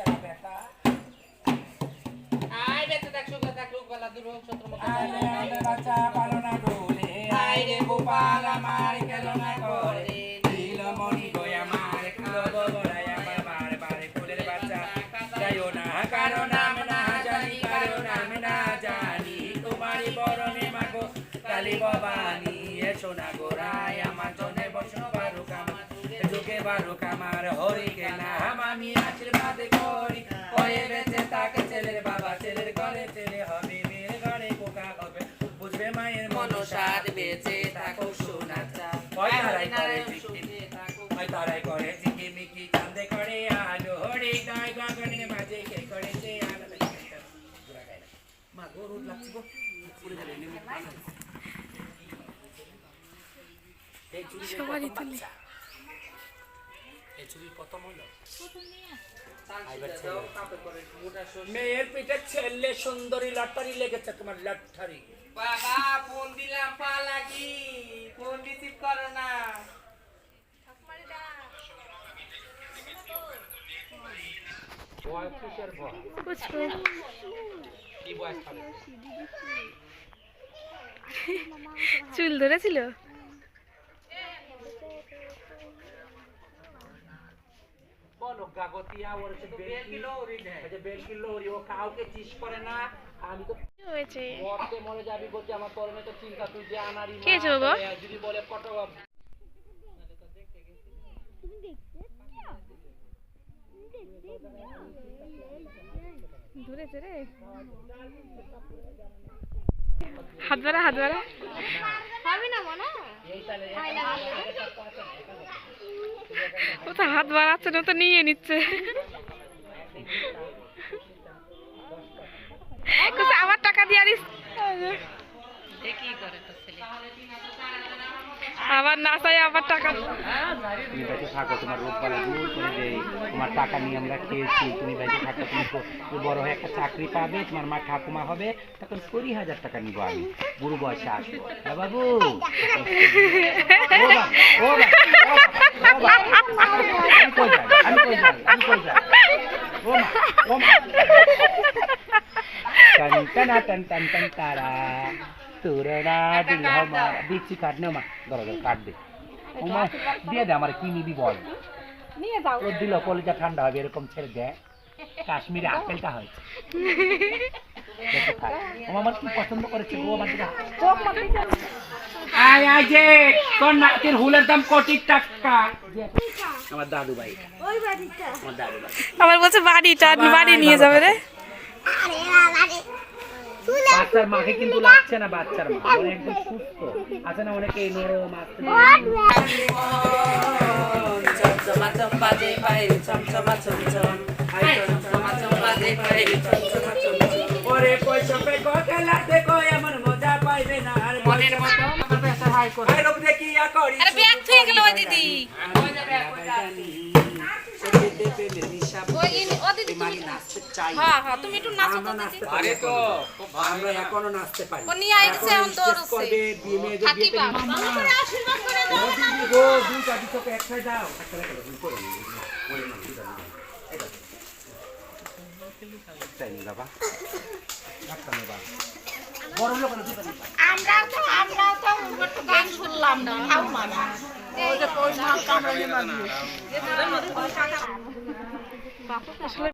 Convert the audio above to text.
বাচ্চারা বেটা আয় বেঁচে থাক সুখে থাক রোগ বালা দূর হোক শত্রু মুক্ত আয় রে আমাদের বাচ্চা ভালো না ডোলে আয় রে গোপাল আমার কেন না করে নীলমণি গো আমার কালো বড়াই আমার বারে বারে ফুলের বাচ্চা। যাইও না কারও নাম না জানি কারও নাম না জানি। তোমারই বরণে মাগো কালী ভবানী এসো না আশীর্বাদ করি হয়ে বেঁচে তাকে ছেলের বাবা। ছেলের ঘরে ছেলে হবে মেয়ের ঘরে পোকা হবে। বুঝবে মায়ের মনসাদ বেঁচে থাকো সোনা চা হয় তারাই করে জিকিমি তারাই করে জিকিমিকি চান্দে করে আলো হরে গায় গাগনের মাঝে কে করেছে আলো। মা গরু লাগছে গো। পুরো গেলে সবারই তুলি। এই প্রথম হলো। মেয়ের পিঠে ছেলে সুন্দরী লটারি লেগেছে তোমার লটারি। বাবা ফোন দিলাম পা লাগি। ফোন রিসিভ করো না। বয়স কিসের ভয় কি বয়স চুল ধরেছিল? বলো গাগতিয়া ওর সে বেলকি লোরি যে বেলকি লোরি ও কাউকে চিস করে না। আমি তো হয়েছে? মরতে মরে যাবি বলতে আমার পরনে তো চিন্তা তুই যে আনারি কে আছে বাবা? যদি বলে কত ধরেছে রে হাত বাড়া হাত বাড়া। ও হাত বাড়াচ্ছে না তো নিয়ে নিচ্ছে। আমার টাকা দিয়ে আনিস? আবার না চাই আবার টাকা। তুমি বেঁচে থাকো তোমার রোগ বালা দূর করে দেয় তোমার টাকা নিয়ে আমরা খেয়েছি তুমি বেঁচে থাকো তুমি বড় হয়ে একটা চাকরি পাবে তোমার মা ঠাকুমা হবে তখন কুড়ি হাজার টাকা নিবো আমি। বুড়ো বয়সে আসব। বাবু ও বাবা, ও বাবা, টন টন টন টন দিচ্ছি কাট নে মা ধরো কাট দে দিয়ে দে আমার কি নিবি বল নিয়ে যাও দিল কলিজা ঠান্ডা হবে এরকম ছেড়ে দে কাশ্মীরে আপেলটা হয় আমার কি পছন্দ করেছে ও আমার আয় আয় যে তোর নাকের হুলের দাম কোটি টাকা। আমার দাদু ভাই। আমার দাদু ভাই। আবার বলছে বাড়িটা বাড়ি নিয়ে যাবে রে। বাচ্চার মাকে কিন্তু লাগছে না বাচ্চার মা। মানে একদম সুস্থ। আছে না অনেকে নরম চমচমা চম্পা যে পাই চমচমা চমচম আই চমচমা। চম্পা যে পাই চমচমা চমচম। করে আরে রূপ দেখিয়া করি? আরে ব্যাগ থুয়ে গেল ওই দিদি। হ্যাঁ হ্যাঁ তুমি একটু নাচো তো দিদি। আরে তো নাচতে পারি। নিয়ে আইছে এখন তোর শেষ করবে বিয়ে মেয়ে যে বিয়েতে বাবা আশীর্বাদ করে দাও। আমরাও তো আমরা তো গান শুনলাম না। খাও মানা আসলে